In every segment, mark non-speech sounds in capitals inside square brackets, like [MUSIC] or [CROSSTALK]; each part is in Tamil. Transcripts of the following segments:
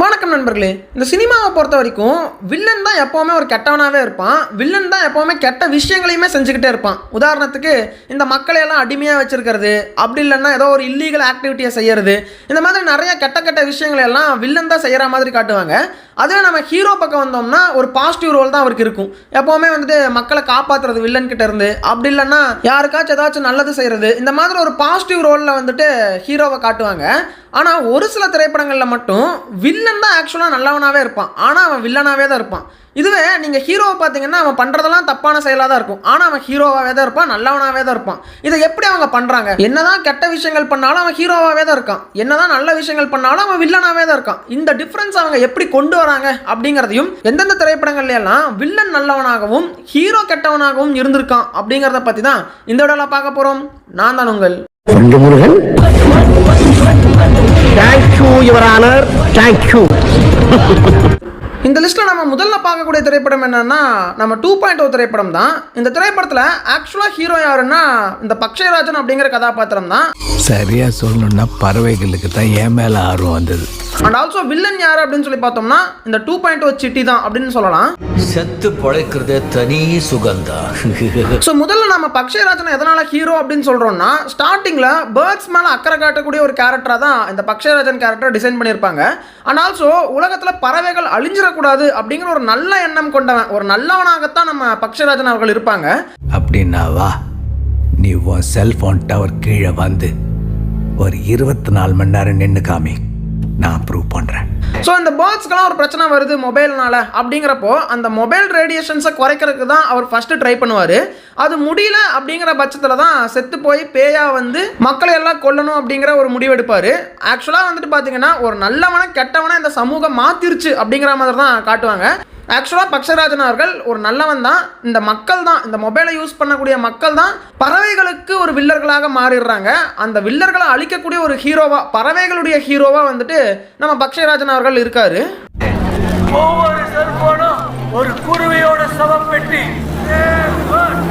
வணக்கம் நண்பர்களே. இந்த சினிமாவை பொறுத்த வரைக்கும் வில்லன் தான் எப்போவுமே ஒரு கெட்டவனாகவே இருப்பான். வில்லன் தான் எப்போவுமே கெட்ட விஷயங்களையுமே செஞ்சுக்கிட்டே இருப்பான். உதாரணத்துக்கு இந்த மக்களையெல்லாம் அடிமையாக வச்சுருக்கிறது அப்படி இல்லைன்னா ஏதோ ஒரு இல்லீகல் ஆக்டிவிட்டியை செய்யறது இந்த மாதிரி நிறைய கெட்ட கெட்ட விஷயங்களை எல்லாம் வில்லன் தான் செய்கிற மாதிரி காட்டுவாங்க. அதுவே நம்ம ஹீரோ பக்கம் வந்தோம்னா ஒரு பாசிட்டிவ் ரோல் தான் அவருக்கு இருக்கும். எப்போவுமே வந்துட்டு மக்களை காப்பாற்றுறது வில்லன் கிட்ட இருந்து அப்படி இல்லைன்னா யாருக்காச்சும் ஏதாச்சும் நல்லது செய்கிறது இந்த மாதிரி ஒரு பாசிட்டிவ் ரோலில் வந்துட்டு ஹீரோவை காட்டுவாங்க. ஆனால் ஒரு சில திரைப்படங்களில் மட்டும் வில்லன் தான் ஆக்சுவலாக நல்லவனாகவே இருப்பான். ஆனால் அவன் வில்லனாகவே தான் இருப்பான். இதுவே நீங்கள் ஹீரோவை பார்த்தீங்கன்னா அவன் பண்ணுறதெல்லாம் தப்பான செயலாக தான் இருக்கும். ஆனால் அவன் ஹீரோவாகவே தான் இருப்பான் நல்லவனாகவே தான் இருப்பான். இதை எப்படி அவங்க பண்ணுறாங்க என்னதான் கெட்ட விஷயங்கள் பண்ணாலும் அவன் ஹீரோவாகவே தான் இருக்கான். என்னதான் நல்ல விஷயங்கள் பண்ணாலும் அவன் வில்லனாகவே தான் இருக்கான். இந்த டிஃப்ரென்ஸ் அவங்க எப்படி கொண்டு வராங்க அப்படிங்கிறதையும் எந்தெந்த திரைப்படங்கள்லாம் வில்லன் நல்லவனாகவும் ஹீரோ கெட்டவனாகவும் இருந்திருக்கான் அப்படிங்கிறத பற்றி தான் இந்த விடலாம் பார்க்க போகிறோம் நான் தான் உங்கள் Murugan. Thank you your honour thank you இந்த லிஸ்ட்டில் நம்ம முதல்ல பார்க்கக்கூடிய திரைப்படம் என்னன்னா நம்ம டூ பாயிண்ட் ஓ திரைப்படம் தான். இந்த திரைப்படத்தில் ஆக்சுவலாக ஹீரோ யாருன்னா இந்த பக்ஷயராஜன் அப்படிங்கிற கதாபாத்திரம் தான். சரியா சொல்லணும்னா பறவைகளுக்கு தான் என் மேல ஆர்வம் வந்தது. அண்ட் ஆல்சோ வில்லன் யார் அப்படின்னு சொல்லி பார்த்தோம்னா இந்த டூ பாயிண்ட் ஓ சிட்டி தான் அப்படின்னு சொல்லலாம். செத்து பொழைக்கிறதே தனி சுகந்தா ஸோ [LAUGHS] முதல்ல நம்ம பக்ஷயராஜனை எதனால ஹீரோ அப்படின்னு சொல்கிறோம்னா ஸ்டார்டிங்கில் பேர்ட்ஸ் மேலே அக்கறை காட்டக்கூடிய ஒரு கேரக்டராக தான் இந்த பக்ஷயராஜன் கேரக்டர் டிசைன் பண்ணியிருப்பாங்க. அண்ட் ஆல்சோ உலகத்தில் பறவைகள் அழிஞ்சிடக்கூடாது அப்படிங்கிற ஒரு நல்ல எண்ணம் கொண்டவன் ஒரு நல்லவனாகத்தான் நம்ம பக்ஷயராஜன் அவர்கள் இருப்பாங்க. அப்படின்னா வா நீ உன் செல்போன் டவர் கீழே வந்து ஒரு இருபத்தி நாலு மணி நேரம் நின்று காமி. நான் ப்ரூவ் பண்ணுறேன் ஸோ இந்த பேர்ட்ஸ்க்கெல்லாம் ஒரு பிரச்சனை வருது மொபைல்னால அப்படிங்கிறப்போ அந்த மொபைல் ரேடியேஷன்ஸை குறைக்கிறதுக்கு தான் அவர் ஃபஸ்ட்டு ட்ரை பண்ணுவார். அது முடியல அப்படிங்கிற பட்சத்தில் தான் செத்து போய் பேயா வந்து மக்களை எல்லாம் கொல்லணும் அப்படிங்கிற ஒரு முடிவெடுப்பார் ஆக்சுவலாக வந்துட்டு பார்த்தீங்கன்னா ஒரு நல்லவனை கெட்டவனை இந்த சமூகம் மாத்திருச்சு அப்படிங்கிற மாதிரி தான் காட்டுவாங்க. ஆக்சுவலாக பக்ஷராஜன் அவர்கள் ஒரு நல்லவன் தான். இந்த மக்கள் தான் இந்த மொபைலை யூஸ் பண்ணக்கூடிய மக்கள் தான் பறவைகளுக்கு ஒரு வில்லர்களாக மாறிடுறாங்க. அந்த வில்லர்களை அழிக்கக்கூடிய ஒரு ஹீரோவா பறவைகளுடைய ஹீரோவா வந்துட்டு நம்ம பக்ஷராஜன் அவர்கள் இருக்காரு. ஒரு குருவியோட சவப்பெட்டி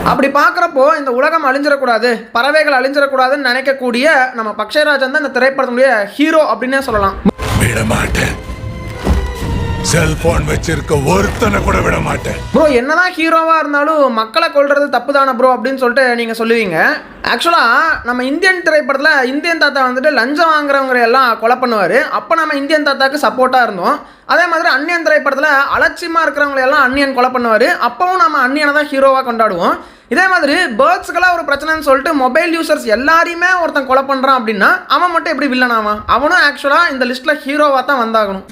அப்படி பார்க்குறப்போ இந்த உலகம் அழிஞ்சிடக்கூடாது பறவைகள் அழிஞ்சிடக்கூடாதுன்னு நினைக்கக்கூடிய நம்ம பக்ஷராஜன் தான் இந்த திரைப்படத்தினுடைய ஹீரோ அப்படின்னே சொல்லலாம். விட மாட்டேன் செல்போன் வச்சிருக்க ஒருத்தனை கூட விட மாட்டேன். ப்ரோ என்னதான் ஹீரோவாக இருந்தாலும் மக்களை கொள்றது தப்பு தானே ப்ரோ அப்படின்னு சொல்லிட்டு நீங்கள் சொல்லுவீங்க. ஆக்சுவலாக நம்ம இந்தியன் திரைப்படத்தில் இந்தியன் தாத்தா வந்துட்டு லஞ்சம் வாங்குறவங்க எல்லாம் கொலை பண்ணுவார். அப்போ நம்ம இந்தியன் தாத்தாக்கு சப்போர்ட்டாக இருந்தோம். அதே மாதிரி அந்நியன் திரைப்படத்தில் அலட்சியமாக இருக்கிறவங்களை எல்லாம் அந்நியன் கொலை பண்ணுவார். அப்பவும் நம்ம அந்நியனை தான் ஹீரோவாக கொண்டாடுவோம். இதே மாதிரி பேர்ட்ஸ்க்கெல்லாம் ஒரு பிரச்சனைன்னு சொல்லிட்டு மொபைல் யூசர்ஸ் எல்லாரையுமே ஒருத்தன் கொலை பண்ணுறான் அப்படின்னா அவன் மட்டும் எப்படி வில்லனாவான் அவனும் ஆக்சுவலாக இந்த லிஸ்ட்டில் ஹீரோவாக தான் வந்தாகணும்.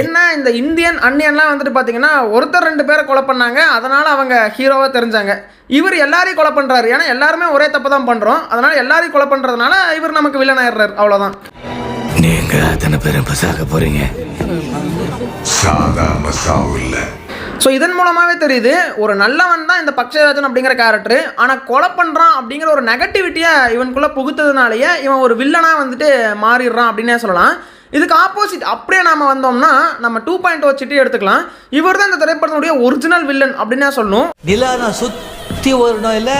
என்ன இந்த இந்தியன் அன்னியன்லாம் வந்துட்டு பார்த்தீங்கன்னா ஒருத்தர் ரெண்டு பேரை கொலை பண்ணாங்க அதனால் அவங்க ஹீரோவாக தெரிஞ்சாங்க. இவர் எல்லாரையும் கொலை பண்ணுறாரு ஏன்னா எல்லாருமே ஒரே தப்பு தான் பண்ணுறோம் அதனால் எல்லாரையும் கொலை பண்ணுறதுனால இவர் நமக்கு வில்லன் ஆயிடுறாரு. அவ்வளோதான் நீங்க அத்தனை பேரும் பசாக போறீங்க? சாதாரண சாவு இல்ல. ஸோ இதன் மூலமாகவே தெரியுது ஒரு நல்லவன் தான் இந்த பக்ஷராஜன் அப்படிங்கிற கேரக்டர் ஆனால் கொலை பண்ணுறான் அப்படிங்கிற ஒரு நெகட்டிவிட்டியை இவனுக்குள்ளே புகுத்ததுனாலேயே இவன் ஒரு வில்லனாக வந்துட்டு மாறிடுறான் அப்படின்னே சொல்லலாம். இதுக்கு ஆப்போசிட் அப்படியே நாம வந்தோம்னா நம்ம டூ பாயிண்ட் ஓ சிட்டி எடுத்துக்கலாம். இவர் தான் இந்த திரைப்படத்தினுடைய ஒரிஜினல் வில்லன் அப்படின்னே சொல்லணும். நிலா நான் சுத்தி வரணும் இல்ல?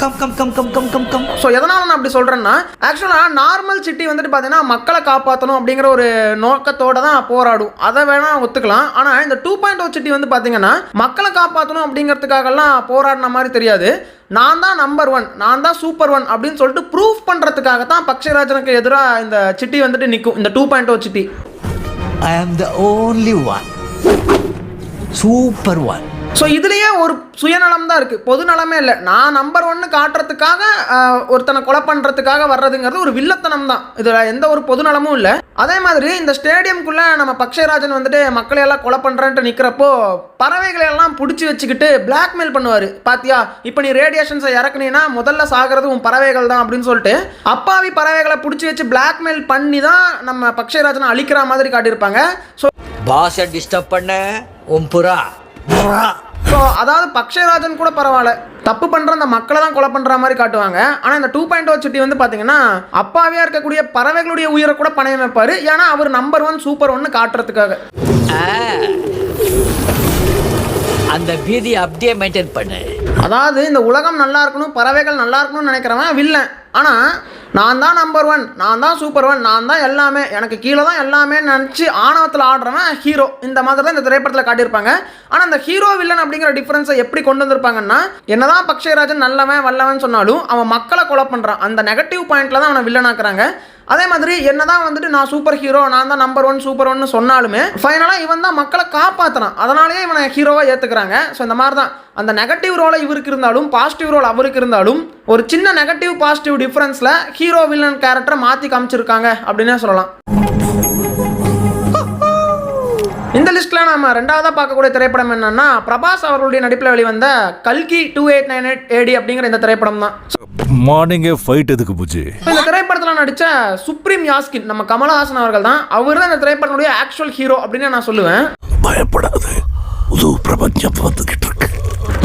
Come come come come come come come so எதனால் நான் அப்படி சொல்கிறேன்னா ஆக்சுவலாக நார்மல் சிட்டி வந்துட்டு பார்த்தீங்கன்னா மக்களை காப்பாற்றணும் அப்படிங்கிற ஒரு நோக்கத்தோட தான் போராடும். அதை வேணால் ஒத்துக்கலாம். ஆனால் இந்த டூ பாயிண்ட் ஓ சிட்டி வந்து பார்த்தீங்கன்னா மக்களை காப்பாற்றணும் அப்படிங்கிறதுக்காகலாம் போராடின மாதிரி தெரியாது. நான் தான் நம்பர் ஒன் நான் தான் சூப்பர் ஒன் அப்படின்னு சொல்லிட்டு ப்ரூஃப் பண்ணுறதுக்காக தான் பக்ஷராஜனுக்கு எதிராக இந்த சிட்டி வந்துட்டு நிற்கும் இந்த two point O Chitti I am the only one super one so இதுலேயே ஒரு சுயநலம் தான் இருக்குது பொது நலமே இல்லை. நான் நம்பர் ஒன்று காட்டுறதுக்காக ஒருத்தனை கொலை பண்ணுறதுக்காக வர்றதுங்கிறது ஒரு வில்லத்தனம் தான் இதில் எந்த ஒரு பொது நலமும் இல்லை. அதே மாதிரி இந்த ஸ்டேடியம்குள்ளே நம்ம பக்ஷராஜன் வந்துட்டு மக்களை எல்லாம் கொலை பண்ணுறேன்ட்டு நிற்கிறப்போ பறவைகளை எல்லாம் பிடிச்சி வச்சுக்கிட்டு பிளாக்மெயில் பண்ணுவார். பாத்தியா? இப்போ நீ ரேடியேஷன்ஸை இறக்குனீன்னா முதல்ல சாகிறது உன் பறவைகள் தான் அப்படின்னு சொல்லிட்டு அப்பாவி பறவைகளை பிடிச்சி வச்சு பிளாக்மெயில் பண்ணி தான் நம்ம பக்ஷராஜனை அழிக்கிற மாதிரி காட்டியிருப்பாங்க. ஸோ பாஷை டிஸ்டர்ப் பண்ண. உன் புறா. புறா. ஸோ அதாவது பக்ஷராஜன் கூட பரவாயில்ல. தப்பு பண்ற அந்த மக்களை தான் கொலை பண்ற மாதிரி காட்டுவாங்க. ஆனா இந்த டூ பாயிண்ட் ஓ சிட்டி வந்து பாத்தீங்கன்னா அப்பாவியா இருக்கக்கூடிய பறவைகளுடைய உயிரை கூட பணையம் வைப்பாரு ஏன்னா அவர் நம்பர் ஒன் சூப்பர் ஒன்னு காட்டுறதுக்காக. அந்த பீதியை அப்படியே மெயின்டைன் பண்ணு. அதாவது இந்த உலகம் நல்லா இருக்கணும் பறவைகள் நல்லா இருக்கணும்னு நினைக்கிறவன் வில்லன். ஆனால் நான் தான் நம்பர் ஒன் நான் தான் சூப்பர் ஒன் நான் தான் எல்லாமே எனக்கு கீழே தான் எல்லாமே நினச்சி ஆணவத்தில் ஆடுறவன் ஹீரோ இந்த மாதிரி தான் இந்த திரைப்படத்தில் காட்டியிருப்பாங்க. ஆனால் அந்த ஹீரோ வில்லன் அப்படிங்கிற டிஃப்ரென்ஸை எப்படி கொண்டு வந்திருப்பாங்கன்னா என்னதான் பக்ஷயராஜன் நல்லவன் வல்லவன் சொன்னாலும் அவன் மக்களை கொலை பண்ணுறான் அந்த நெகட்டிவ் பாயிண்டில் தான் அவனை வில்லனாக்குறாங்க அதே மாதிரி என்னதான் வந்துட்டு நான் சூப்பர் ஹீரோ நான் தான் நம்பர் ஒன் சூப்பர் ஒன்னு சொன்னாலுமே ஃபைனலாக இவன் தான் மக்களை காப்பாற்றுறான் அதனாலேயே இவனை ஹீரோவாக ஏற்றுக்கிறாங்க ஸோ இந்த மாதிரி தான். அந்த நெகட்டிவ் ரோலை இவருக்கு இருந்தாலும் பாசிட்டிவ் ரோல் அவருக்கு இருந்தாலும் ஒரு சின்ன நெகட்டிவ் பாசிட்டிவ் டிஃப்ரென்ஸில் ஹீரோ வில்லன் கேரக்டரை மாற்றி காமிச்சிருக்காங்க அப்படின்னே சொல்லலாம். இந்த லிஸ்ட்ல நாம ரெண்டாவதா பார்க்கக்கூடிய திரைப்படம் என்னன்னா பிரபாஸ் அவர்களுடைய நடிப்பில் வெளிவந்த கல்கி two eight nine eight AD அப்படிங்கிற இந்த திரைப்படம் தான். மார்னிங்கே ஃபைட் எதுக்கு பூஜி? இந்த திரைப்படத்தில் நடித்த சுப்ரீம் யாஸ்கின் நம்ம கமலஹாசன் அவர்கள் தான். அவர் தான் இந்த திரைப்படத்துடைய ஆக்சுவல் ஹீரோ அப்படின்னு நான் சொல்லுவேன். பயப்படாது. புது பிரபஞ்சம் வந்துகிட்டு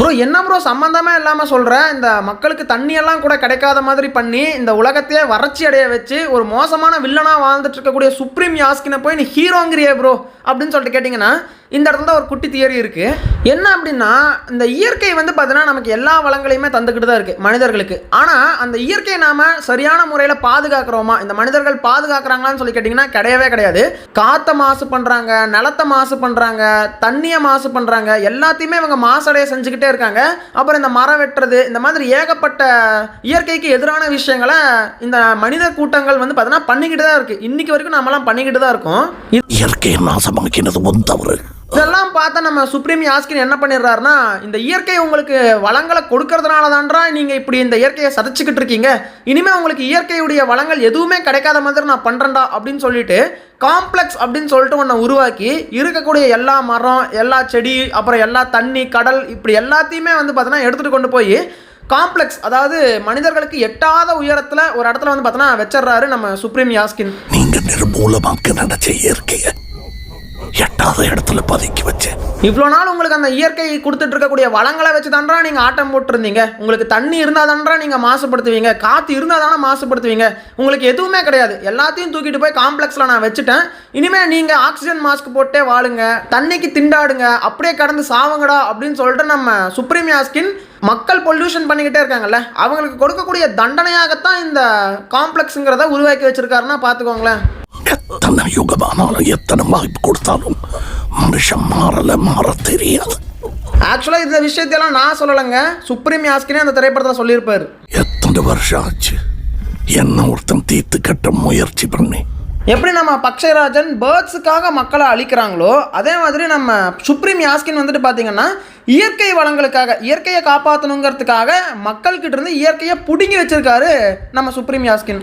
ப்ரோ என்ன ப்ரோ சம்மந்தமே இல்லாமல் சொல்கிற இந்த மக்களுக்கு தண்ணியெல்லாம் கூட கிடைக்காத மாதிரி பண்ணி இந்த உலகத்தையே வறட்சி அடைய வச்சு ஒரு மோசமான வில்லனாக வாழ்ந்துட்டு இருக்கக்கூடிய சுப்ரீம் யாஸ்கினை போய் நீ ஹீரோங்கிறியே ப்ரோ அப்படின்னு சொல்லிட்டு கேட்டிங்கன்னா இந்த இடத்துல தான் ஒரு குட்டி தியரி இருக்குது என்ன அப்படின்னா இந்த இயற்கை வந்து பார்த்தீங்கன்னா நமக்கு எல்லா வளங்களையுமே தந்துக்கிட்டு தான் இருக்குது மனிதர்களுக்கு. ஆனால் அந்த இயற்கையை நாம் சரியான முறையில் பாதுகாக்கிறோமா? இந்த மனிதர்கள் பாதுகாக்கிறாங்களான்னு சொல்லி கேட்டிங்கன்னா கிடையவே கிடையாது. காற்றை மாசு பண்ணுறாங்க நிலத்தை மாசு பண்ணுறாங்க தண்ணியை மாசு பண்ணுறாங்க எல்லாத்தையுமே இவங்க மாசடைய செஞ்சுக்கிட்டே இருக்காங்க. அப்புறம் இந்த மரம் வெட்டுறது இந்த மாதிரி ஏகப்பட்ட இயற்கைக்கு எதிரான விஷயங்களை இந்த மனித கூட்டங்கள் வந்து பார்த்தீங்கன்னா பண்ணிக்கிட்டு தான் இருக்குது இன்னைக்கு வரைக்கும் நாமெல்லாம் பண்ணிக்கிட்டு தான் இருக்கோம். இது- இயற்கையை நாசமாக்கினது முன் தவறு. இதெல்லாம் பார்த்தா நம்ம சுப்ரீம் யாஸ்கின் என்ன பண்ணிடுறாருன்னா இந்த இயற்கை உங்களுக்கு வளங்களை கொடுக்கறதுனால தான்றா நீங்கள் இப்படி இந்த இயற்கையை சதைச்சிக்கிட்டு இருக்கீங்க. இனிமேல் உங்களுக்கு இயற்கையுடைய வளங்கள் எதுவுமே கிடைக்காத மாதிரி நான் பண்ணுறேன்டா அப்படின்னு சொல்லிட்டு காம்ப்ளெக்ஸ் அப்படின்னு சொல்லிட்டு ஒன்றை உருவாக்கி இருக்கக்கூடிய எல்லா மரம் எல்லா செடி அப்புறம் எல்லா தண்ணி கடல் இப்படி எல்லாத்தையுமே வந்து பார்த்தோன்னா எடுத்துகிட்டு கொண்டு போய் காம்ப்ளெக்ஸ் அதாவது மனிதர்களுக்கு எட்டாத உயரத்தில் ஒரு இடத்துல வந்து பார்த்தோன்னா வச்சிடுறாரு நம்ம சுப்ரீம் யாஸ்கின் நீங்க நிர்மூலமாக்க நினைச்ச இயற்கையை. எட்டாவது இடத்துல பதுக்கி வச்சேன். இவ்வளோ நாள் உங்களுக்கு அந்த இயற்கை கொடுத்துட்டு இருக்கக்கூடிய வளங்களை வச்சு தான்றா நீங்கள் ஆட்டம் போட்டிருந்தீங்க. உங்களுக்கு தண்ணி இருந்தால் தான்றா நீங்கள் மாசுபடுத்துவீங்க. காற்று இருந்தால் தானே மாசுபடுத்துவீங்க. உங்களுக்கு எதுவுமே கிடையாது. எல்லாத்தையும் தூக்கிட்டு போய் காம்ப்ளெக்ஸில் நான் வச்சுட்டேன். இனிமேல் நீங்கள் ஆக்சிஜன் மாஸ்க் போட்டே வாழுங்க. தண்ணிக்கு திண்டாடுங்க. அப்படியே கடந்து சாவங்கடா அப்படின்னு சொல்லிட்டு நம்ம சுப்ரீம் யாஸ்கின் மக்கள் பொல்யூஷன் பண்ணிக்கிட்டே இருக்காங்கல்ல அவங்களுக்கு கொடுக்கக்கூடிய தண்டனையாகத்தான் இந்த காம்ப்ளெக்ஸுங்கிறத உருவாக்கி வச்சுருக்காருன்னா பார்த்துக்கோங்களேன் எத்தனை யுகமானாலும் எத்தனை வாய்ப்பு கொடுத்தாலும் மனுஷன் மாறல மாற தெரியாது. ஆக்சுவலாக இந்த விஷயத்தையெல்லாம் நான் சொல்லலைங்க. சுப்ரீம் யாஸ்கினே அந்த திரைப்படத்தில் சொல்லியிருப்பார். எத்தனை வருஷம் ஆச்சு? என்ன ஒருத்தன் தீர்த்து கட்ட முயற்சி பண்ணி. எப்படி நம்ம பக்ஷராஜன் பேர்ட்ஸுக்காக மக்களை அழிக்கிறாங்களோ அதே மாதிரி நம்ம சுப்ரீம் யாஸ்கின் வந்துட்டு பார்த்தீங்கன்னா இயற்கை வளங்களுக்காக இயற்கையை காப்பாற்றணுங்கிறதுக்காக மக்கள்கிட்ட இருந்து இயற்கையை பிடுங்கி வச்சிருக்காரு நம்ம சுப்ரீம் யாஸ்கின்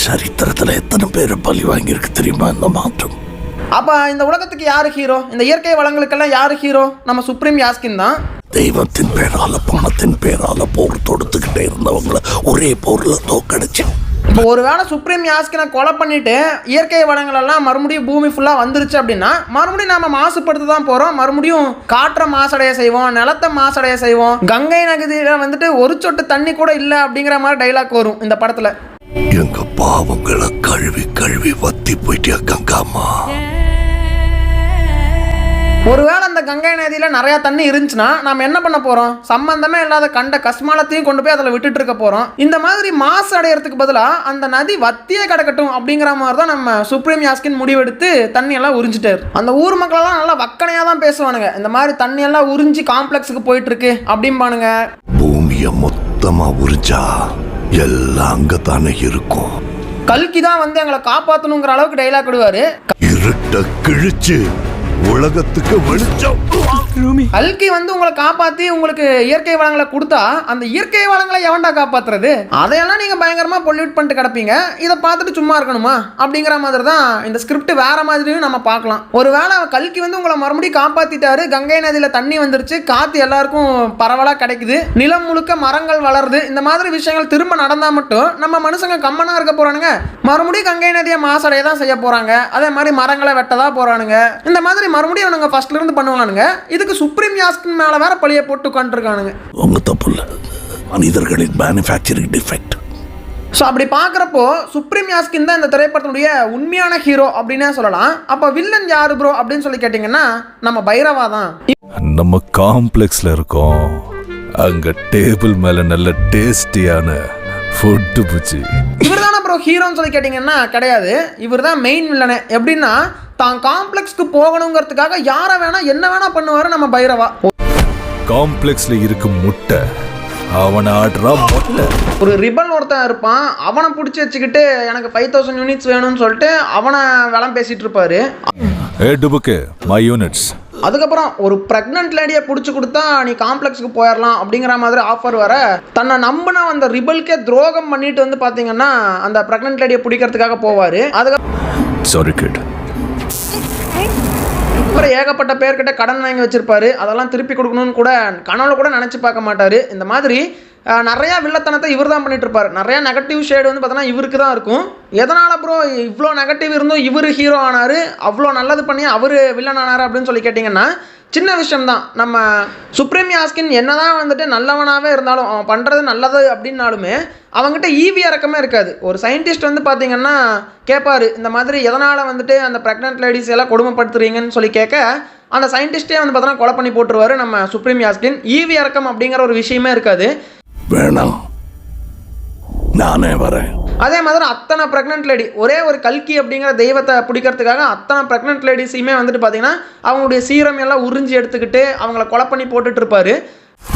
சரித்திரத்துல எத்தனை பேர் பலி வாங்கியிருக்கு தெரியுமா இந்த மாற்றம்? அப்போ இந்த உலகத்துக்கு யார் ஹீரோ இந்த இயற்கை வளங்களுக்கெல்லாம் யார் ஹீரோ நம்ம சுப்ரீம் யாஸ்கின் தான். தெய்வத்தின் பேரால பணத்தின் பேரால போர் தொடுத்துக்கிட்டே இருந்தவங்கள ஒரே போர்ல தோக்கடிச்சு. இப்போ ஒருவேளை சுப்ரீம் யாஸ்கினை கொலை பண்ணிட்டு இயற்கை வளங்கள் எல்லாம் மறுபடியும் பூமி ஃபுல்லாக வந்துருச்சு அப்படின்னா மறுபடியும் நாம மாசுபடுத்த தான் போகிறோம் மறுபடியும் காற்றை மாசடைய செய்வோம் நிலத்தை மாசடைய செய்வோம். கங்கை நகதியில் வந்துட்டு ஒரு சொட்டு தண்ணி கூட இல்லை அப்படிங்கிற மாதிரி டைலாக் வரும் இந்த படத்தில். எங்க பாவங்களை கழுவி கழுவி வத்தி போயிட்டியா கங்காமா ஒருவேளை அந்த கங்கை நதியில் நிறையா தண்ணி இருந்துச்சுன்னா நாம் என்ன பண்ண போகிறோம் சம்பந்தமே இல்லாத கண்ட கஸ்மாலத்தையும் கொண்டு போய் அதில் விட்டுட்டு இருக்க போகிறோம் இந்த மாதிரி மாசு அடையறதுக்கு பதிலாக அந்த நதி வத்தியே கிடக்கட்டும் அப்படிங்கிற மாதிரி தான் நம்ம சுப்ரீம் யாஸ்கின் முடிவெடுத்து தண்ணியெல்லாம் உறிஞ்சிட்டார். அந்த ஊர் மக்களெல்லாம் நல்லா வக்கனையாக தான் பேசுவானுங்க. இந்த மாதிரி தண்ணியெல்லாம் உறிஞ்சி காம்ப்ளெக்ஸுக்கு போயிட்டு இருக்கு அப்படிம்பானுங்க. பூமிய மொத்தமா உறிஞ்சா? எல்லாம் அங்கதானே இருக்கும். கல்கி தான் வந்து எங்களை காப்பாற்றணுங்கிற அளவுக்கு டைலாக் விடுவார் இருட்ட கிழிச்சு உலகத்துக்கு வெளிச்சம். கல்கி வந்து உங்களை காப்பாற்றி உங்களுக்கு இயற்கை வளங்களை கொடுத்தா அந்த இயற்கை வளங்களை எவன்டா காப்பாத்துறது? அதையெல்லாம் நீங்கள் பயங்கரமாக பொல்யூட் பண்ணிட்டு கிடப்பீங்க. இதை பார்த்துட்டு சும்மா இருக்கணுமா? அப்படிங்கிற மாதிரி தான் இந்த ஸ்கிரிப்ட் வேற மாதிரியும் நம்ம பார்க்கலாம். ஒருவேளை கல்கி வந்து உங்களை மறுபடியும் காப்பாற்றிட்டாரு கங்கை நதியில் தண்ணி வந்துருச்சு. காற்று எல்லாருக்கும் பரவலாக கிடைக்குது. நிலம் முழுக்க மரங்கள் வளருது. இந்த மாதிரி விஷயங்கள் திரும்ப நடந்தால் மட்டும் நம்ம மனுஷங்க கம்மனாக இருக்க போகிறானுங்க மறுபடியும் கங்கை நதியை மாசடைய தான் செய்ய போகிறாங்க அதே மாதிரி மரங்களை வெட்டதா போறானுங்க. போகிறானுங்க இந்த மாதிரி மறுபடியும் அவனுங்க ஃபர்ஸ்ட்ல இருந்து பண்ணுவானுங்க. இதுக்கு சுப்ரீம் யாஸ்கின் மேலே வேற பழிய போட்டு உட்காந்துருக்கானுங்க உங்க தப்பு இல்ல மனிதர்களின் மேனுஃபேக்சரிங் டிஃபெக்ட் ஸோ அப்படி பார்க்குறப்போ சுப்ரீம் யாஸ்கின் தான் இந்த திரைப்படத்தினுடைய உண்மையான ஹீரோ அப்படின்னே சொல்லலாம். அப்போ வில்லன் யாரு ப்ரோ அப்படின்னு சொல்லி கேட்டிங்கன்னா நம்ம பைரவா தான். நம்ம காம்ப்ளெக்ஸ்ல இருக்கோம். அங்க டேபிள் மேல நல்ல டேஸ்டியான ஃபுட்டு புச்சி. இவர் தானே ப்ரோ ஹீரோன்னு சொல்லி கேட்டிங்கன்னா கிடையாது. இவர் தான் மெயின் வில்லனே எப்படின்னா தான் காம்ப்ளெக்ஸ்க்கு போகணுங்கிறதுக்காக யாரை வேணா என்ன வேணா பண்ணுவார் நம்ம பைரவா. காம்ப்ளெக்ஸ்ல இருக்கும் முட்டை. அவனை ஆடுறா மொட்டை. ஒரு ரிபல் ஒருத்தன் இருப்பான் அவனை பிடிச்சி வச்சுக்கிட்டு எனக்கு ஃபைவ் தௌசண்ட் யூனிட்ஸ் வேணும்னு சொல்லிட்டு அவனை வளம் பேசிட்டு இருப்பாரு. ஏ டுபுக்கு மை யூனிட்ஸ் அதுக்கப்புறம் ஒரு ப்ரெக்னென்ட் லேடியை பிடிச்சி கொடுத்தா நீ காம்ப்ளெக்ஸ்க்கு போயிடலாம் அப்படிங்கிற மாதிரி ஆஃபர் வர தன்னை நம்பின அந்த ரிபல்கே துரோகம் பண்ணிட்டு வந்து பார்த்தீங்கன்னா அந்த ப்ரெக்னென்ட் லேடியை பிடிக்கிறதுக்காக போவார். அதுக்கப்புறம் சாரி கிட் ஏகப்பட்ட பேர்கிட்ட கடன் வாங்கி வச்சிருப்பாரு. அதெல்லாம் திருப்பி கொடுக்கணும்னு கூட கனவுல கூட நினச்சி பார்க்க மாட்டார். இந்த மாதிரி நிறையா வில்லத்தனத்தை இவர் தான் பண்ணிட்டு இருப்பார். நிறையா நெகட்டிவ் ஷேடு வந்து பார்த்தோன்னா இவருக்கு தான் இருக்கும். எதனால் அப்புறம் இவ்வளோ நெகட்டிவ் இருந்தும் இவர் ஹீரோ ஆனார்? அவ்வளோ நல்லது பண்ணி அவர் வில்லன் ஆனார் அப்படின்னு சொல்லி கேட்டிங்கன்னா சின்ன விஷயம்தான். நம்ம சுப்ரீம் யாஸ்கின் என்னதான் வந்துட்டு நல்லவனாகவே இருந்தாலும் அவன் பண்ணுறது நல்லது அப்படின்னாலுமே அவங்ககிட்ட ஈவி இறக்கமே இருக்காது. ஒரு சயின்டிஸ்ட் வந்து பார்த்தீங்கன்னா கேட்பார் இந்த மாதிரி எதனால் வந்துட்டு அந்த ப்ரெக்னென்ட் லேடிஸ் எல்லாம் கொடுமைப்படுத்துறீங்கன்னு சொல்லி கேட்க அந்த சயின்டிஸ்ட்டே வந்து பார்த்தோன்னா கொலை பண்ணி போட்டுருவார் நம்ம சுப்ரீம் யாஸ்கின் ஈவி இறக்கம் அப்படிங்கிற ஒரு விஷயமே இருக்காது. வேணாம். நானே வரேன். அதே மாதிரி அத்தனை ப்ரெக்னென்ட் லேடி ஒரே ஒரு கல்கி அப்படிங்கிற தெய்வத்தை பிடிக்கிறதுக்காக அத்தனை ப்ரெக்னென்ட் லேடிஸையுமே வந்துட்டு பார்த்தீங்கன்னா அவங்களுடைய சீரம் எல்லாம் உறிஞ்சி எடுத்துக்கிட்டு அவங்கள கொலை பண்ணி போட்டுட்டு இருப்பாரு.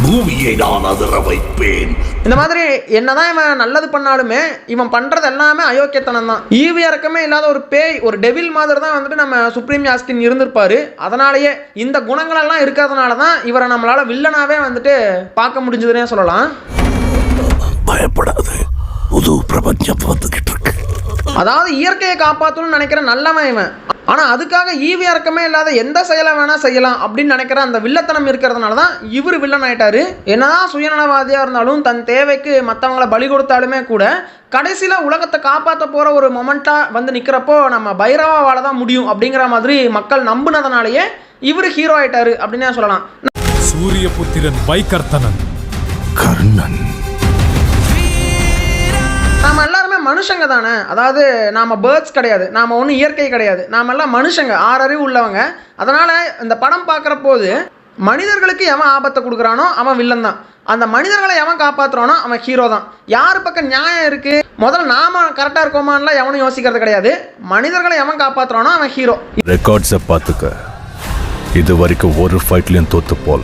பூமியை நான் அதிர வைப்பேன். இந்த மாதிரி என்னதான் இவன் நல்லது பண்ணாலுமே இவன் பண்றது எல்லாமே அயோக்கியத்தனம் தான். ஈவி இறக்கமே இல்லாத ஒரு பேய் ஒரு டெவில் மாதிரி தான் வந்துட்டு நம்ம சுப்ரீம் யாஸ்கின் இருந்திருப்பாரு. அதனாலேயே இந்த குணங்களெல்லாம் இருக்கிறதுனால தான் இவரை நம்மளால வில்லனாவே வந்துட்டு பார்க்க முடிஞ்சதுன்னே சொல்லலாம். பயப்படாது புது பிரபஞ்சம் வந்துகிட்டு இருக்கு. அதாவது இயற்கையை காப்பாற்றணும்னு நினைக்கிற நல்லவன் இவன். ஆனால் அதுக்காக ஈவி இறக்கமே இல்லாத எந்த செயலை வேணால் செய்யலாம் அப்படின்னு நினைக்கிற அந்த வில்லத்தனம் இருக்கிறதுனால தான் இவர் வில்லன் ஆயிட்டாரு. என்னதான் சுயநலவாதியாக இருந்தாலும் தன் தேவைக்கு மற்றவங்களை பலி கொடுத்தாலுமே கூட கடைசியில் உலகத்தை காப்பாற்ற போகிற ஒரு மொமெண்ட்டாக வந்து நிற்கிறப்போ நம்ம பைரவாவால் தான் முடியும் அப்படிங்கிற மாதிரி மக்கள் நம்புனதுனாலேயே இவர் ஹீரோ ஆயிட்டாரு அப்படின்னே சொல்லலாம். சூரியபுத்திரன் வைகர்த்தனன். கர்ணன். நாம் எல்லாருமே மனுஷங்க தானே? அதாவது நாம் பேர்ட்ஸ் கிடையாது. நாம் ஒன்றும் இயற்கை கிடையாது. நாம் எல்லாம் மனுஷங்க ஆறறிவு உள்ளவங்க. அதனால் இந்த படம் பார்க்குற போது மனிதர்களுக்கு எவன் ஆபத்தை கொடுக்குறானோ அவன் வில்லன் தான். அந்த மனிதர்களை எவன் காப்பாற்றுறானோ அவன் ஹீரோ தான். யார் பக்கம் நியாயம் இருக்குது முதல்ல நாம கரெக்டாக இருக்கோமான்லாம் எவனும் யோசிக்கிறது கிடையாது. மனிதர்களை எவன் காப்பாற்றுறானோ அவன் ஹீரோ ரெக்கார்ட்ஸை பார்த்துக்க. இது வரைக்கும் ஒரு ஃபைட்லையும் தோத்து போல.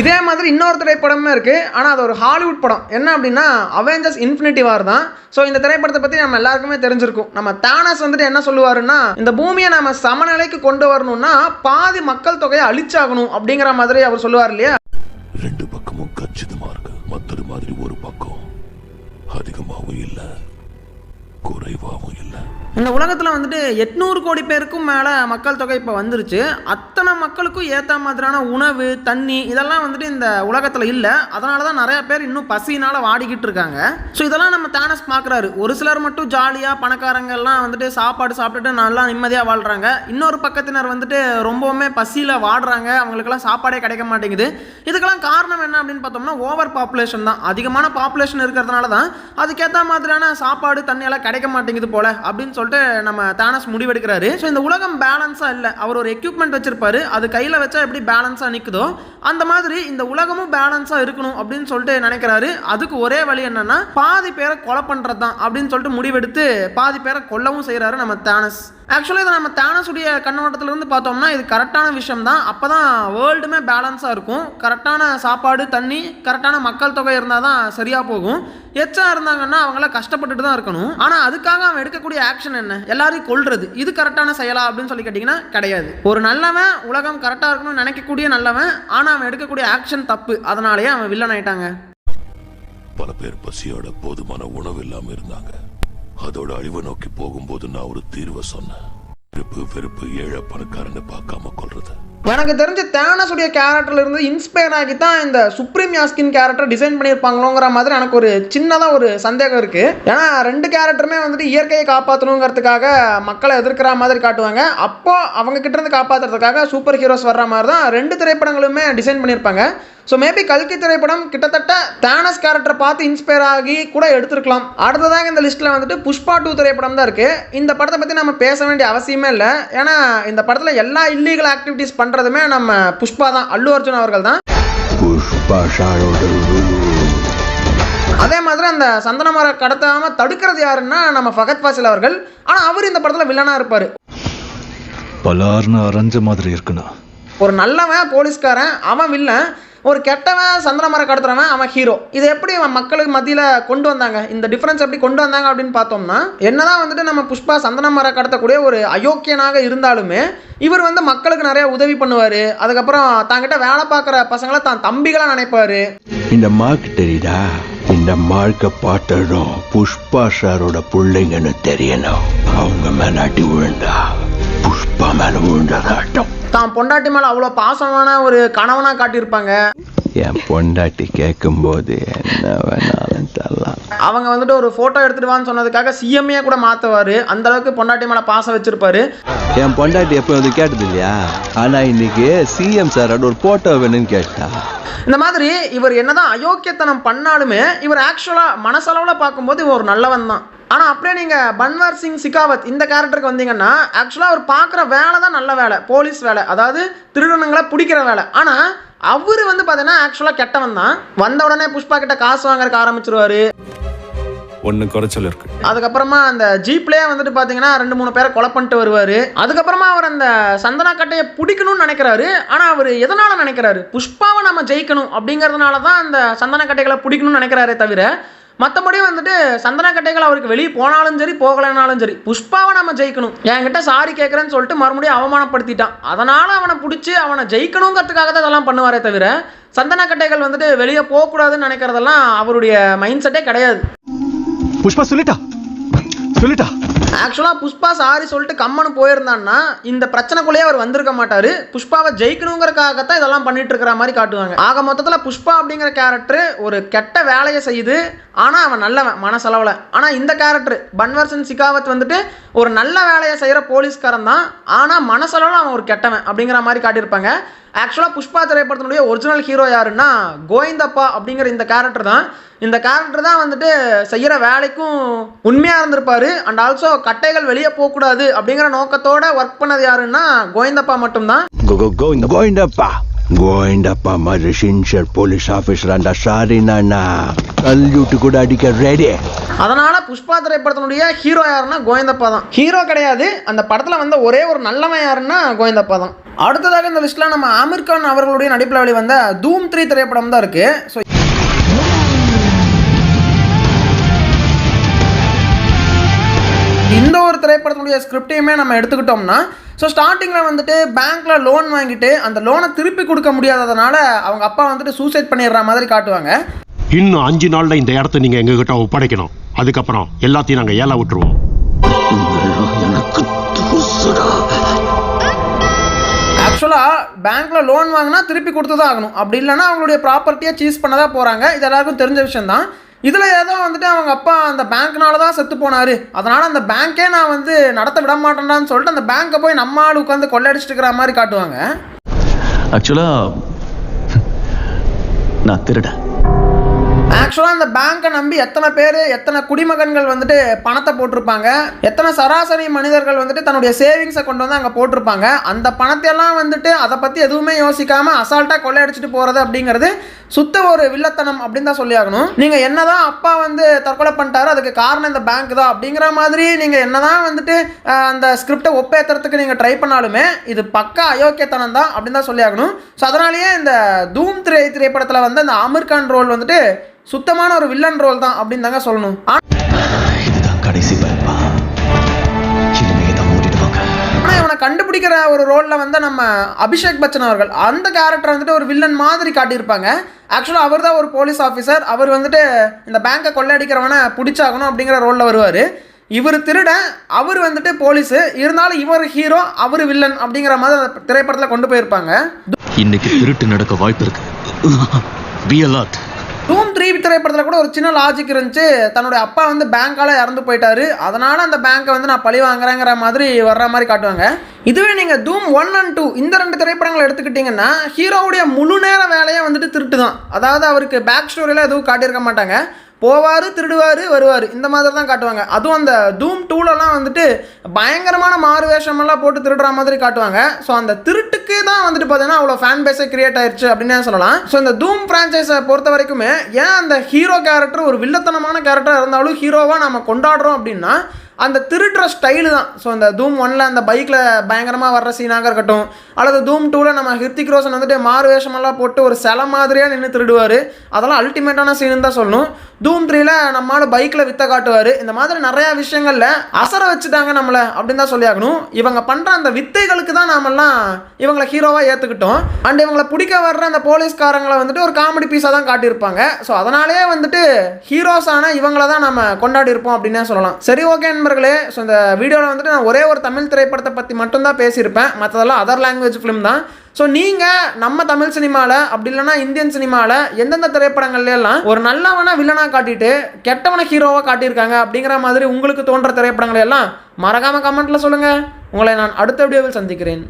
இதே மாதிரி இன்னொரு திரைப்படமும் இருக்குது ஆனால் அது ஒரு ஹாலிவுட் படம். என்ன அப்படின்னா அவெஞ்சர்ஸ் இன்ஃபினிட்டி வார் தான். ஸோ இந்த திரைப்படத்தை பற்றி நம்ம எல்லாருக்குமே தெரிஞ்சிருக்கும். நம்ம தானஸ் வந்துட்டு என்ன சொல்லுவாருன்னா இந்த பூமியை நம்ம சமநிலைக்கு கொண்டு வரணும்னா பாதி மக்கள் தொகையை அழிச்சாகணும் அப்படிங்கிற மாதிரி அவர் சொல்லுவார் இல்லையா? ரெண்டு பக்கமும் கச்சிதமாக இருக்கு. மற்றது மாதிரி ஒரு பக்கம் அதிகமாகவும் இல்லை குறைவாகவும் இல்லை. இந்த உலகத்தில் வந்துட்டு எட்நூறு கோடி பேருக்கும் மேலே மக்கள் தொகை இப்போ வந்துருச்சு. அத்தனை மக்களுக்கும் ஏற்ற மாதிரியான உணவு தண்ணி இதெல்லாம் வந்துட்டு இந்த உலகத்தில் இல்லை. அதனால தான் நிறையா பேர் இன்னும் பசியினால் வாடிக்கிட்டு இருக்காங்க. ஸோ இதெல்லாம் நம்ம தானஸ் பார்க்குறாரு ஒரு சிலர் மட்டும் ஜாலியாக பணக்காரங்கள்லாம் வந்துட்டு சாப்பாடு சாப்பிட்டுட்டு நல்லா நிம்மதியாக வாழ்கிறாங்க இன்னொரு பக்கத்தினர் வந்துட்டு ரொம்பவுமே பசியில் வாடுறாங்க. அவங்களுக்கெல்லாம் சாப்பாடே கிடைக்க மாட்டேங்குது. இதுக்கெல்லாம் காரணம் என்ன அப்படின்னு பார்த்தோம்னா ஓவர் பாப்புலேஷன் தான். அதிகமான பாப்புலேஷன் இருக்கிறதுனால தான் அதுக்கேற்ற மாதிரியான சாப்பாடு தண்ணி எல்லாம் கிடைக்க மாட்டேங்குது போல் அப்படின்னு சொல்லிட்டு நம்ம தானஸ் முடிவெடுக்கிறாரு. ஸோ இந்த உலகம் பேலன்ஸாக இல்லை. அவர் ஒரு எக்யூப்மெண்ட் வச்சிருப்பாரு. அது கையில் வச்சா எப்படி பேலன்ஸாக நிற்குதோ அந்த மாதிரி இந்த உலகமும் பேலன்ஸாக இருக்கணும் அப்படின்னு சொல்லிட்டு நினைக்கிறாரு. அதுக்கு ஒரே வழி என்னன்னா பாதி பேரை கொலை பண்ணுறது தான் அப்படின்னு சொல்லிட்டு முடிவெடுத்து பாதி பேரை கொல்லவும் செய்கிறாரு நம்ம தானஸ் ஆக்சுவலாக இதை நம்ம தானஸுடைய கண்ணோட்டத்திலேருந்து பார்த்தோம்னா இது கரெக்டான விஷயம் தான் அப்போ தான் வேர்ல்டுமே பேலன்ஸாக இருக்கும். கரெக்டான சாப்பாடு தண்ணி கரெக்டான மக்கள் தொகை இருந்தால் தான் சரியாக போகும். எச்சா இருந்தாங்கன்னா அவங்களாம் கஷ்டப்பட்டுட்டு தான் இருக்கணும். ஆனால் அதுக்காக அவன் எடுக்கக்கூடிய ஆக்ஷன் என்ன? எல்லாரையும் கொல்றது. இது கரெக்டான செயலா அப்படின்னு சொல்லி கேட்டிங்கன்னா கிடையாது. ஒரு நல்லவன் உலகம் கரெக்டாக இருக்கணும்னு நினைக்கக்கூடிய நல்லவன் ஆனால் அவன் எடுக்கக்கூடிய ஆக்ஷன் தப்பு. அதனாலேயே அவன் வில்லன் ஆயிட்டாங்க. பல பேர் பசியோட போதுமான உணவு இல்லாமல் இருந்தாங்க. அதோட அழிவை நோக்கி போகும்போது நான் ஒரு தீர்வை சொன்னேன். வெறுப்பு வெறுப்பு ஏழை பணக்காரன்னு பார்க்காம கொள்றது எனக்கு தெரிஞ்ச தேனஸுடைய கேரக்டர்ல இருந்து இன்ஸ்பயர் ஆகி தான் இந்த சுப்ரீம் யாஸ்கின் கேரக்டர் டிசைன் பண்ணியிருப்பாங்களோங்கிற மாதிரி எனக்கு ஒரு சின்னதாக ஒரு சந்தேகம் இருக்கு. ஏன்னா ரெண்டு கேரக்டருமே வந்துட்டு இயற்கையை காப்பாற்றணுங்கிறதுக்காக மக்களை எதிர்க்கிற மாதிரி காட்டுவாங்க. அப்போ அவங்க கிட்ட இருந்து காப்பாற்றுறதுக்காக சூப்பர் ஹீரோஸ் வர்ற மாதிரி தான் ரெண்டு திரைப்படங்களுமே டிசைன் பண்ணியிருப்பாங்க. ஸோ மேபி கல்கி திரைப்படம் கிட்டத்தட்ட தேனஸ் கேரக்டரை பார்த்து இன்ஸ்பயர் ஆகி கூட எடுத்திருக்கலாம். அடுத்ததாக இந்த லிஸ்ட்டில் வந்துட்டு புஷ்பா டூ திரைப்படம் தான் இருக்குது இந்த படத்தை பற்றி நம்ம பேச வேண்டிய அவசியமே இல்லை. ஏன்னா இந்த படத்தில் எல்லா இல்லீகல் ஆக்டிவிட்டீஸ் பண்ணுறதுமே நம்ம புஷ்பா தான் அல்லு அர்ஜுன் அவர்கள் தான். அதே மாதிரி அந்த சந்தன மரம் கடத்தாம தடுக்கிறது யாருன்னா நம்ம ஃபகத் ஃபாசில் அவர்கள். ஆனால் அவர் இந்த படத்தில் வில்லனாக இருப்பார். பலார்னு அரைஞ்ச மாதிரி இருக்குண்ணா ஒரு நல்லவன் போலீஸ்காரன் அவன் வில்லன் ஒரு கெட்டவன் சந்தன மரம் கடத்துறவன் அவன் ஹீரோ இதை எப்படி அவன் மக்களுக்கு மத்தியில் கொண்டு வந்தாங்க? இந்த டிஃப்ரென்ஸ் எப்படி கொண்டு வந்தாங்க அப்படின்னு பார்த்தோம்னா என்னதான் வந்துட்டு நம்ம புஷ்பா சந்தன மரம் கடத்தக்கூடிய ஒரு அயோக்கியனாக இருந்தாலுமே இவர் வந்து மக்களுக்கு நிறைய உதவி பண்ணுவார். அதுக்கப்புறம் தாங்கிட்ட வேலை பார்க்குற பசங்களை தான் தம்பிகளாக நினைப்பாரு. இந்த மார்க் தெரியுதா? இந்த மார்க்க பார்த்ததும் புஷ்பா சாரோட பிள்ளைங்கன்னு தெரியணும். அவங்க மேலாட்டி விழுந்தா. விழுந்ததாட்டம் தான் பொண்டாட்டி மேலே அவ்வளோ பாசமான ஒரு கணவனாக காட்டியிருப்பாங்க. என் பொண்டாட்டி கேட்கும்போது என்ன வேணாலும் தரலாம். அவங்க வந்துட்டு ஒரு ஃபோட்டோ எடுத்துட்டு வான்னு சொன்னதுக்காக சிஎம்ஏ கூட மாற்றுவார் அந்த அளவுக்கு பொண்டாட்டி மேலே பாசம் வச்சிருப்பாரு. என் பொண்டாட்டி எப்போ வந்து கேட்டது இல்லையா? ஆனா இன்னைக்கு சிஎம் சாரோட ஒரு போட்டோ வேணும்னு கேட்டா. இந்த மாதிரி இவர் என்னதான் அயோக்கியத்தனம் பண்ணாலுமே இவர் ஆக்சுவலாக மனசளவில் பார்க்கும்போது இவர் ஒரு நல்லவன் தான் ஆனால் அப்படியே நீங்கள் பன்வார் சிங் சிகாவத் இந்த கேரக்டருக்கு வந்தீங்கன்னா ஆக்சுவலாக அவர் பார்க்குற வேலை தான் நல்ல வேலை. போலீஸ் வேலை. அதாவது திருடனுங்களை பிடிக்கிற வேலை. ஆனால் அவர் வந்து பார்த்தீங்கன்னா ஆக்சுவலாக கெட்டவன் தான். வந்த உடனே புஷ்பா கிட்ட காசு வாங்குறதுக்கு ஆரம்பிச்சிருவாரு. ஒன்னு குறைச்சல் இருக்கு அதுக்கப்புறமா அந்த ஜீப்லேயே வந்துட்டு பார்த்தீங்கன்னா ரெண்டு மூணு பேரை கொலை பண்ணிட்டு வருவார். அதுக்கப்புறமா அவர் அந்த சந்தனா கட்டையை பிடிக்கணும்னு நினைக்கிறாரு. ஆனால் அவர் எதனால் நினைக்கிறாரு? புஷ்பாவை நம்ம ஜெயிக்கணும் அப்படிங்கிறதுனால தான் அந்த சந்தன கட்டைகளை பிடிக்கணும்னு நினைக்கிறாரே தவிர மற்றபடி வந்துட்டு சந்தன கட்டைகள் அவருக்கு வெளியே போனாலும் சரி போகலைனாலும் சரி புஷ்பாவை நம்ம ஜெயிக்கணும். என்கிட்ட சாரி கேட்குறேன்னு சொல்லிட்டு மறுபடியும் அவமானப்படுத்திட்டான். அதனால் அவனை பிடிச்சி அவனை ஜெயிக்கணுங்கிறதுக்காக தான் இதெல்லாம் பண்ணுவாரே தவிர சந்தன கட்டைகள் வந்துட்டு வெளியே போகக்கூடாதுன்னு நினைக்கிறதெல்லாம் அவருடைய மைண்ட் செட்டே கிடையாது. புஷ்பா சொல்லிட்டா? சொல்லிட்டா? ஆக்சுவலாக புஷ்பா சாரி சொல்லிட்டு கம்மனு போயிருந்தான்னா இந்த பிரச்சனைக்குள்ளேயே அவர் வந்திருக்க மாட்டாரு. புஷ்பாவை ஜெயிக்கணுங்கிறக்காகத்தான் இதெல்லாம் பண்ணிட்டு இருக்கிற மாதிரி காட்டுவாங்க. ஆக மொத்தத்தில் புஷ்பா அப்படிங்கிற கேரக்டர் ஒரு கெட்ட வேலையை செய்யுது ஆனால் அவன் நல்லவன் மனசளவில். ஆனால் இந்த கேரக்டர் பன்வர்சன் சிகாவத் வந்துட்டு ஒரு நல்ல வேலையை செய்கிற போலீஸ்காரன் தான். ஆனால் மனசளவில் அவன் ஒரு கெட்டவன் அப்படிங்கிற மாதிரி காட்டியிருப்பாங்க. ஆக்சுவலாக புஷ்பா திரைப்படத்தினுடைய ஒரிஜினல் ஹீரோ யாருன்னா கோவிந்தப்பா அப்படிங்கிற இந்த கேரக்டர் தான். இந்த கேரக்டர் தான் வந்துட்டு செய்கிற வேலைக்கும் உண்மையாக இருந்திருப்பார். அண்ட் ஆல்சோ கட்டைகள் வெளியே போகக்கூடாது அப்படிங்கிற நோக்கத்தோட ஒர்க் பண்ணது யாருன்னா கோவிந்தப்பா மட்டும்தான். கோவிந்தப்பா. கோவிந்தப்பா மாதிரி சின்சியர் போலீஸ் ஆஃபீஸர் அந்த சாரி நான் கல்யூட்டு கூட அடிக்க ரெடி அதனால புஷ்பா திரைப்படத்தினுடைய ஹீரோ யாருன்னா கோவிந்தப்பா தான். ஹீரோ கிடையாது அந்த படத்தில் வந்த ஒரே ஒரு நல்லவன் யாருன்னா கோவிந்தப்பா தான். அடுத்ததாக இந்த லிஸ்ட்டில் நம்ம ஆமீர் கான் அவர்களுடைய நடிப்பில் வெளிவந்த தூம் த்ரீ திரைப்படம் தான் இருக்குது ஸோ திரைப்படத்தினுடைய ஸ்கிரிப்டையுமே நம்ம எடுத்துக்கிட்டோம்னா ஸோ ஸ்டார்டிங்கில் வந்துட்டு பேங்க்கில் லோன் வாங்கிட்டு அந்த லோனை திருப்பி கொடுக்க முடியாததுனால அவங்க அப்பா வந்துட்டு சூசைட் பண்ணிடுற மாதிரி காட்டுவாங்க. இன்னும் அஞ்சு நாள்ல இந்த இடத்த நீங்க எங்ககிட்ட ஒப்படைக்கணும். அதுக்கப்புறம் எல்லாத்தையும் நாங்க ஏல விட்டுருவோம். ஆக்சுவலாக பேங்க்கில் லோன் வாங்கினா திருப்பி கொடுத்து தான் ஆகணும். அப்படி இல்லைன்னா அவங்களுடைய ப்ராப்பர்ட்டியை சீஸ் பண்ண தான் போகிறாங்க இது எல்லாருக்கும் தெரிஞ்ச விஷயம் தான் இதில் ஏதோ வந்துட்டு அவங்க அப்பா அந்த பேங்க்னால தான் செத்து போனார். அதனால் அந்த பேங்க்கே நான் வந்து நடத்த விட மாட்டேன்டான்னு சொல்லிட்டு அந்த பேங்க்கை போய் நம்ம ஆள் உட்காந்து கொள்ளடிச்சிட்டு இருக்கிற மாதிரி காட்டுவாங்க. ஆக்சுவலா நான் திருடன். ஆக்சுவலாக அந்த பேங்க்கை நம்பி எத்தனை பேர் எத்தனை குடிமகன்கள் வந்துட்டு பணத்தை போட்டிருப்பாங்க எத்தனை சராசரி மனிதர்கள் வந்துட்டு தன்னுடைய சேவிங்ஸை கொண்டு வந்து அங்கே போட்டிருப்பாங்க அந்த பணத்தையெல்லாம் வந்துட்டு அதை பற்றி எதுவுமே யோசிக்காமல் அசால்ட்டாக கொள்ளையடிச்சிட்டு போகிறது அப்படிங்கிறது சுத்த ஒரு வில்லத்தனம் அப்படின்னு தான் சொல்லியாகணும். நீங்கள் என்னதான் அப்பா வந்து தற்கொலை பண்ணிட்டாரு அதுக்கு காரணம் இந்த பேங்க் தான் அப்படிங்கிற மாதிரி நீங்கள் என்னதான் வந்துட்டு அந்த ஸ்கிரிப்டை ஒப்பேத்துறதுக்கு நீங்கள் ட்ரை பண்ணாலுமே இது பக்கா அயோக்கியத்தனம் தான் அப்படின்னு தான் சொல்லியாகணும். ஸோ அதனாலேயே இந்த தூம் திரை திரைப்படத்தில் வந்து அந்த அமீர் கான் ரோல் வந்துட்டு சுத்தமான ஒரு வில்லன் ரோல் தான் அப்படின்னு தாங்க சொல்லணும். கடைசி கண்டுபிடிக்கிற ஒரு ரோலில் வந்து நம்ம அபிஷேக் பச்சன் அவர்கள். அந்த கேரக்டர் வந்துட்டு ஒரு வில்லன் மாதிரி காட்டியிருப்பாங்க. ஆக்சுவலாக அவர் தான் ஒரு போலீஸ் ஆஃபீஸர் அவர் வந்துட்டு இந்த பேங்கை கொள்ளையடிக்கிறவனை பிடிச்சாகணும் அப்படிங்கிற ரோலில் வருவார். இவர் திருட அவர் வந்துட்டு போலீஸு இருந்தாலும் இவர் ஹீரோ அவர் வில்லன் அப்படிங்கிற மாதிரி அந்த திரைப்படத்தில் கொண்டு போயிருப்பாங்க. இன்னைக்கு திருட்டு நடக்க வாய்ப்பு இருக்கு. டூம் த்ரீ திரைப்படத்தில் கூட ஒரு சின்ன லாஜிக் இருந்துச்சு. தன்னுடைய அப்பா வந்து பேங்க்கால் இறந்து போயிட்டாரு. அதனால் அந்த பேங்க்கை வந்து நான் பழி வாங்குறேங்கிற மாதிரி வர்ற மாதிரி காட்டுவாங்க. இதுவே நீங்கள் தூம் ஒன் அண்ட் டூ இந்த ரெண்டு திரைப்படங்களை எடுத்துக்கிட்டிங்கன்னா ஹீரோவுடைய முழு நேர வேலையை வந்துட்டு திருட்டு தான் அதாவது அவருக்கு பேக் ஸ்டோரியில் எதுவும் காட்டியிருக்க மாட்டாங்க. போவார் திருடுவார் வருவார். இந்த மாதிரி தான் காட்டுவாங்க. அதுவும் அந்த தூம் டூலெலாம் வந்துட்டு பயங்கரமான மாறு வேஷமெல்லாம் போட்டு திருடுற மாதிரி காட்டுவாங்க. ஸோ அந்த திருட்டுக்கு தான் வந்துட்டு பார்த்தீங்கன்னா அவ்வளோ ஃபேன் பேஸே கிரியேட் ஆயிடுச்சு அப்படின்னு சொல்லலாம். ஸோ இந்த தூம் ஃப்ரான்ச்சைஸை பொறுத்த வரைக்குமே ஏன் அந்த ஹீரோ கேரக்டர் ஒரு வில்லத்தனமான கேரக்டராக இருந்தாலும் ஹீரோவாக நம்ம கொண்டாடுறோம் அப்படின்னா அந்த திருடுற ஸ்டைலு தான். ஸோ அந்த தூம் ஒன்ல அந்த பைக்கில் பயங்கரமாக வர்ற சீனாக இருக்கட்டும் அல்லது தூம் டூவில் நம்ம ஹிருத்திக் ரோஷன் வந்துட்டு மாறு வேஷமெல்லாம் போட்டு ஒரு சில மாதிரியாக நின்று திருடுவார். அதெல்லாம் அல்டிமேட்டான சீனுன்னு தான் சொல்லணும். தூம் த்ரீல நம்மளால் பைக்கில் வித்த காட்டுவார். இந்த மாதிரி நிறையா விஷயங்களில் அசர வச்சுட்டாங்க நம்மளை அப்படின்னு தான் சொல்லியாகணும். இவங்க பண்ணுற அந்த வித்தைகளுக்கு தான் நாமெல்லாம் இவங்களை ஹீரோவாக ஏற்றுக்கிட்டோம் அண்ட் இவங்களை பிடிக்க வர்ற அந்த போலீஸ்காரங்களை வந்துட்டு ஒரு காமெடி பீஸாக தான் காட்டியிருப்பாங்க. ஸோ அதனாலே வந்துட்டு ஹீரோஸான இவங்களை தான் நம்ம கொண்டாடி இருப்போம் அப்படின்னே சொல்லலாம். சரி ஓகே நண்பர்களே ஸோ இந்த வீடியோவில் வந்துட்டு நான் ஒரே ஒரு தமிழ் திரைப்படத்தை பற்றி மட்டும்தான் பேசியிருப்பேன். மற்றதெல்லாம் அதர் லாங்குவேஜ் ஃபிலிம் தான். ஸோ நீங்கள் நம்ம தமிழ் சினிமாவில் அப்படி இல்லைன்னா இந்தியன் சினிமாவில் எந்தெந்த திரைப்படங்கள்லாம் ஒரு நல்லவனை வில்லனாக காட்டிட்டு கெட்டவனை ஹீரோவாக காட்டியிருக்காங்க அப்படிங்கிற மாதிரி உங்களுக்கு தோன்ற திரைப்படங்களை எல்லாம் மறக்காமல் கமெண்ட்டில் சொல்லுங்கள் உங்களை நான் அடுத்த வீடியோவில் சந்திக்கிறேன்.